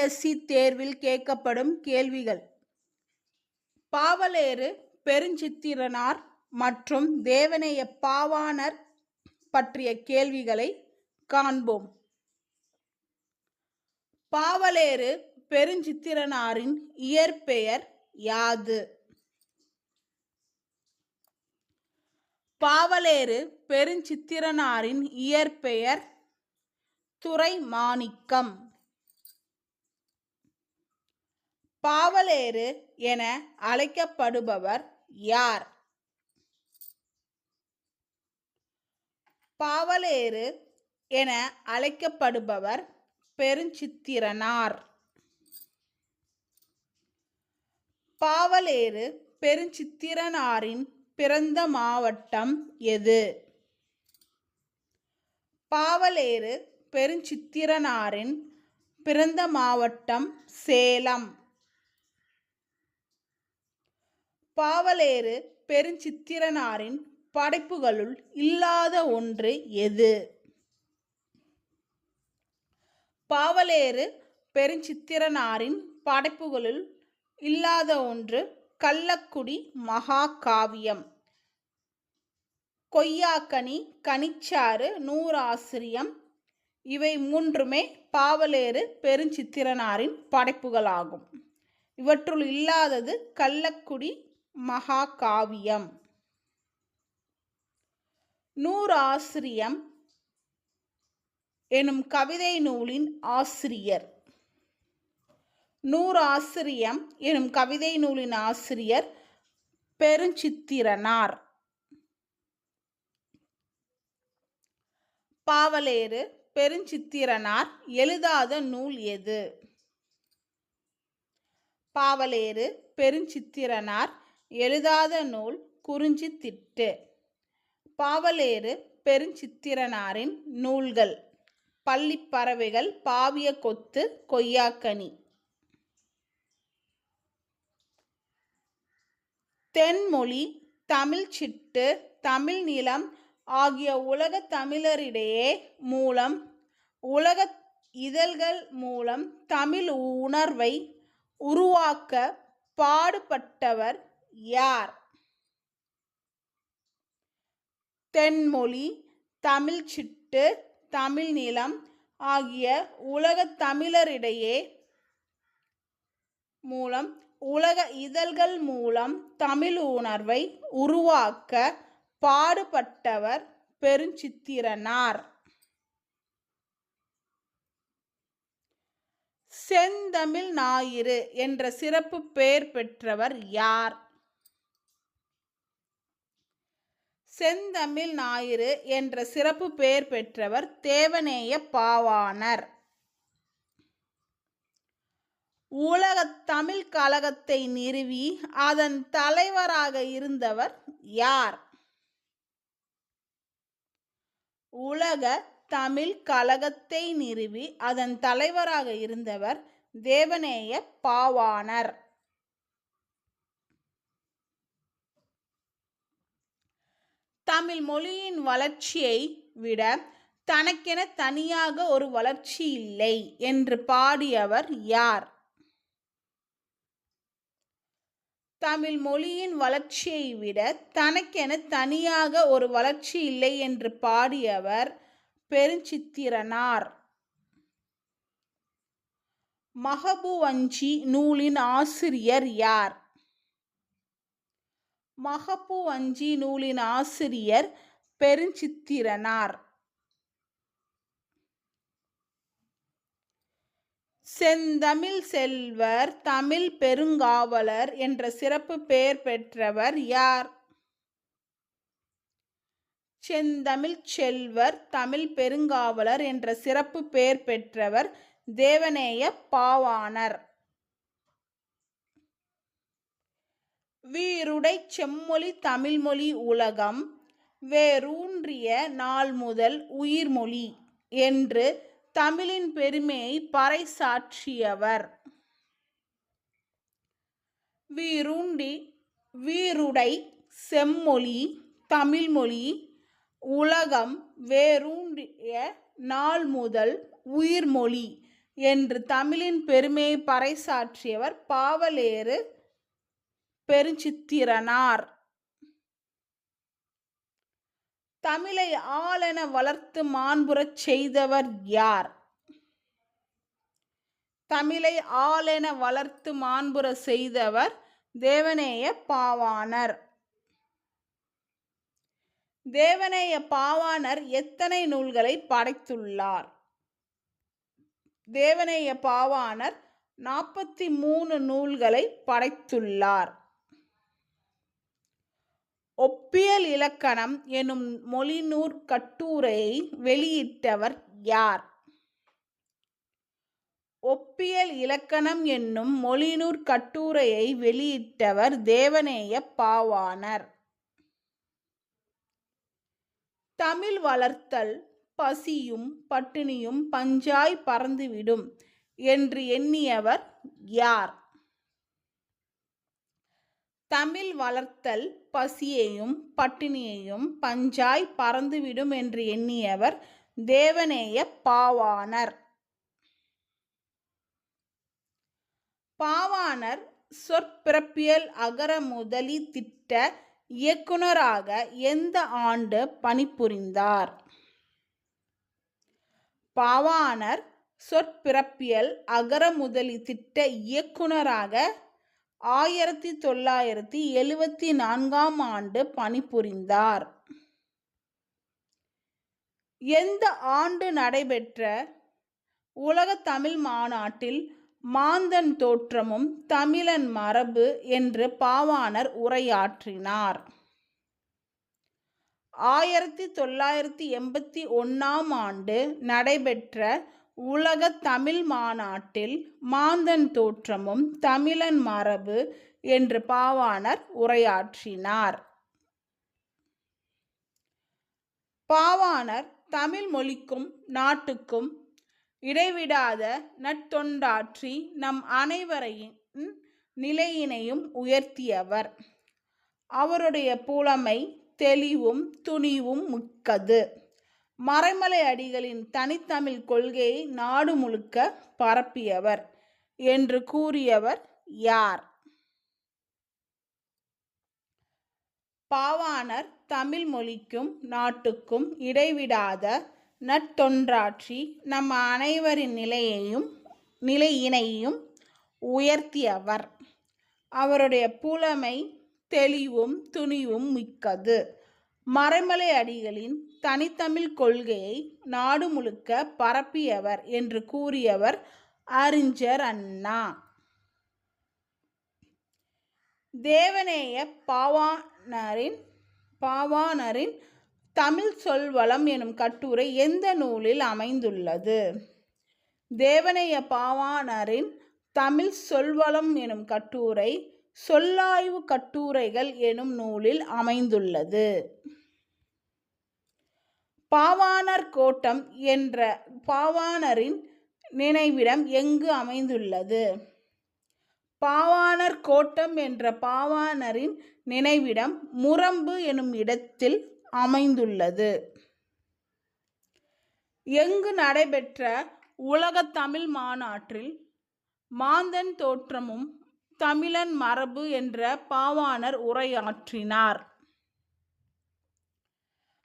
BSc தேர்வில் கேட்கப்படும் கேள்விகள். பாவலேறு பெருஞ்சித்திரனார் மற்றும் தேவனைய பாவாணர் பற்றிய கேள்விகளை காண்போம். பாவலேறு பெருஞ்சித்திரனாரின் இயற்பெயர் யாது? பாவலேறு பெருஞ்சித்திரனாரின் இயற்பெயர் துறை மாணிக்கம் பாவலேறு என அழைக்கப்படுபவர் யார்? பாவலேறு என அழைக்கப்படுபவர் பெருஞ்சித்திரனார். பாவலேறு பெருஞ்சித்திரனாரின் பிறந்த மாவட்டம் எது? பாவலேறு பெருஞ்சித்திரனாரின் பிறந்த மாவட்டம் சேலம். பாவலேறு பெருஞ்சித்திரனாரின் படைப்புகளுள் இல்லாத ஒன்று எது? பாவலேறு பெருஞ்சித்திரனாரின் படைப்புகளுள் இல்லாத ஒன்று கள்ளக்குடி மகாகாவியம். கொய்யாக்கனி கனிச்சாறு நூறாசிரியம் இவை மூன்றுமே பாவலேறு பெருஞ்சித்திரனாரின் படைப்புகளாகும். இவற்றுள் இல்லாதது கள்ளக்குடி மகாகாவியம். நூறாசிரியம் எனும் கவிதை நூலின் ஆசிரியர். நூறாசிரியம் எனும் கவிதை நூலின் ஆசிரியர் பெருஞ்சித்திரனார். பாவலேறு பெருஞ்சித்திரனார் எழுதாத நூல் எது? பாவலேறு பெருஞ்சித்திரனார் எழுதாத நூல் குறிஞ்சித்திட்டு பாவலேறு பெருஞ்சித்திரனாரின் நூல்கள். பள்ளிப்பறவைகள் பாவிய கொத்து கொய்யாக்கனி. தென்மொழி தமிழ் சிட்டு தமிழ் நிலம் ஆகிய உலக தமிழரிடையே மூலம் உலக இதழ்கள் மூலம் தமிழ் உணர்வை உருவாக்க பாடுபட்டவர் யார்? தென்மொழி தமிழ் சிட்டு தமிழ் நிலம் ஆகிய உலகத் தமிழரிடையே மூலம் உலக இதழ்கள் மூலம் தமிழ் உணர்வை உருவாக்க பாடுபட்டவர் பெருஞ்சித்திரனார். செந்தமிழ் ஞாயிறு என்ற சிறப்பு பெயர் பெற்றவர் யார்? செந்தமிழ் ஞாயிறு என்ற சிறப்பு பெயர் பெற்றவர் தேவநேய பாவாணர். உலக தமிழ் கழகத்தை நிறுவி அதன் தலைவராக இருந்தவர் யார்? உலக தமிழ் கழகத்தை நிறுவி அதன் தலைவராக இருந்தவர் தேவநேய பாவாணர். தமிழ் மொழியின் வளர்ச்சியை விட தனக்கென தனியாக ஒரு வளர்ச்சி இல்லை என்று பாடியவர் யார்? தமிழ் மொழியின் வளர்ச்சியை விட தனக்கென தனியாக ஒரு வளர்ச்சி இல்லை என்று பாடியவர் பெருஞ்சித்திரனார். மகபுவஞ்சி நூலின் ஆசிரியர் யார்? மகப்பு வஞ்சி நூலின் ஆசிரியர் பெருஞ்சித்திரனார். செந்தமிழ் செல்வர் தமிழ் பெருங்காவலர் என்ற சிறப்பு பெயர் பெற்றவர் யார்? செந்தமிழ் செல்வர் தமிழ் பெருங்காவலர் என்ற சிறப்பு பெயர் பெற்றவர் தேவநேய பாவாணர். வீருடை செம்மொழி தமிழ்மொழி உலகம் வேரூன்றிய நாள் முதல் உயிர்மொழி என்று தமிழின் பெருமையை பறைசாற்றியவர். வீருண்டி வீருடை செம்மொழி தமிழ்மொழி உலகம் வேரூன்றிய நாள் முதல் உயிர்மொழி என்று தமிழின் பெருமையை பறைசாற்றியவர் பாவலேறு பெருஞ்சித்திரனார் தமிழை ஆளென வளர்த்து மாண்புறச் செய்தவர் யார்? தமிழை ஆளென வளர்த்து மாண்புற செய்தவர் தேவநேய பாவாணர். தேவநேய பாவாணர் எத்தனை நூல்களை படைத்துள்ளார்? தேவநேய பாவாணர் நாற்பத்தி மூணு நூல்களை படைத்துள்ளார். ஒப்பியல் இலக்கணம் எனும் மொழிநூற் கட்டுரையை வெளியிட்டவர் யார்? ஒப்பியல் இலக்கணம் என்னும் மொழிநூற் கட்டுரையை வெளியிட்டவர் தேவநேய பாவாணர். தமிழ் வளர்த்தல் பசியும் பட்டினியும் பஞ்சாய் பறந்துவிடும் என்று எண்ணியவர் யார்? தமிழ் வளர்த்தல் பசியையும் பட்டினியையும் பஞ்சாய் பறந்துவிடும் என்று எண்ணியவர் தேவநேய பாவாணர். பாவாணர் சொற்பிறப்பியல் அகர முதலி திட்ட இயக்குனராக எந்த ஆண்டு பணிபுரிந்தார்? பாவாணர் சொற்பிறப்பியல் அகர முதலி திட்ட இயக்குனராக ஆயிரத்தி தொள்ளாயிரத்தி எழுவத்தி நான்காம் ஆண்டு பணிபுரிந்தார். எந்த ஆண்டு நடைபெற்ற உலக தமிழ் மாநாட்டில் மாந்தன் தோற்றமும் தமிழன் மரபு என்று பாவாணர் உரையாற்றினார். ஆயிரத்தி தொள்ளாயிரத்தி எண்பத்தி ஒன்றாம் ஆண்டு நடைபெற்ற உலக தமிழ் மாநாட்டில் மாந்தன் தோற்றமும் தமிழன் மரபு என்று பாவாணர் உரையாற்றினார். பாவாணர் தமிழ் மொழிக்கும் நாட்டுக்கும் இடைவிடாத நட்தொண்டாற்றி நம் அனைவரையும் நிலையினையும் உயர்த்தியவர். அவருடைய புலமை தெளிவும் துணிவும் மிக்கது. மறைமலை அடிகளின் தனித்தமிழ் கொள்கையை நாடு முழுக்க பரப்பியவர் என்று கூறியவர் யார்? பாவாணர் தமிழ் மொழிக்கும் நாட்டுக்கும் இடைவிடாத நட்தொன்றாற்றி நம் அனைவரின் நிலையையும் நிலையினையும் உயர்த்தியவர். அவருடைய புலமை தெளிவும் துணிவும் மிக்கது. மறைமலை அடிகளின் தனித்தமிழ் கொள்கையை நாடு முழுக்க பரப்பியவர் என்று கூறியவர் அறிஞர் அண்ணா. தேவநேய பாவாணரின் பாவாணரின் தமிழ் சொல்வளம் எனும் கட்டுரை எந்த நூலில் அமைந்துள்ளது? தேவநேய பாவாணரின் தமிழ் சொல்வளம் எனும் கட்டுரை சொல்லாய்வு கட்டுரைகள் எனும் நூலில் அமைந்துள்ளது. பாவாணர் கோட்டம் என்ற பாவாணரின் நினைவிடம் எங்கு அமைந்துள்ளது? பாவாணர் கோட்டம் என்ற பாவாணரின் நினைவிடம் முரம்பு எனும் இடத்தில் அமைந்துள்ளது. எங்கு நடைபெற்ற உலக தமிழ் மாநாட்டில் மாந்தன் தோற்றமும் தமிழன் மரபு என்ற பாவாணர் உரையாற்றினார்.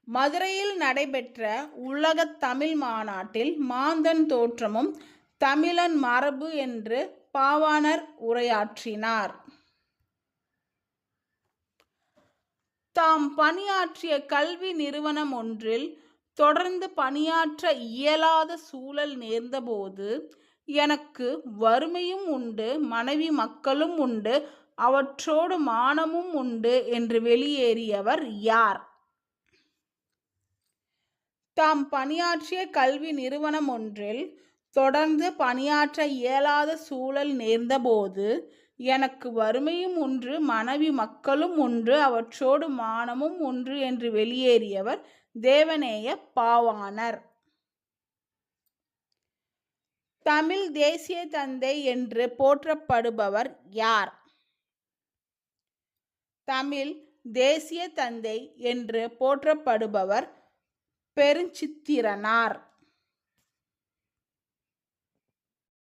மதுரையில் நடைபெற்ற உலக தமிழ் மாநாட்டில் மாந்தன் தோற்றமும் தமிழன் மரபு என்று பாவாணர் உரையாற்றினார். தாம் பணியாற்றிய கல்வி நிறுவனம் ஒன்றில் தொடர்ந்து பணியாற்ற இயலாத சூழல் நேர்ந்தபோது எனக்கு வறுமையும் உண்டு மனைவி மக்களும் உண்டு அவற்றோடு மானமும் உண்டு என்று வெளியேறியவர் யார்? தாம் பணியாற்றிய கல்வி நிறுவனம் ஒன்றில் தொடர்ந்து பணியாற்ற இயலாத சூழல் நேர்ந்தபோது எனக்கு வறுமையும் ஒன்று மனைவி மக்களும் ஒன்று அவற்றோடு மானமும் ஒன்று என்று வெளியேறியவர் தேவநேய பாவாணர். தமிழ் தேசிய தந்தை என்று போற்றப்படுபவர் யார்? தமிழ் தேசிய தந்தை என்று போற்றப்படுபவர் பெருஞ்சித்திரனார்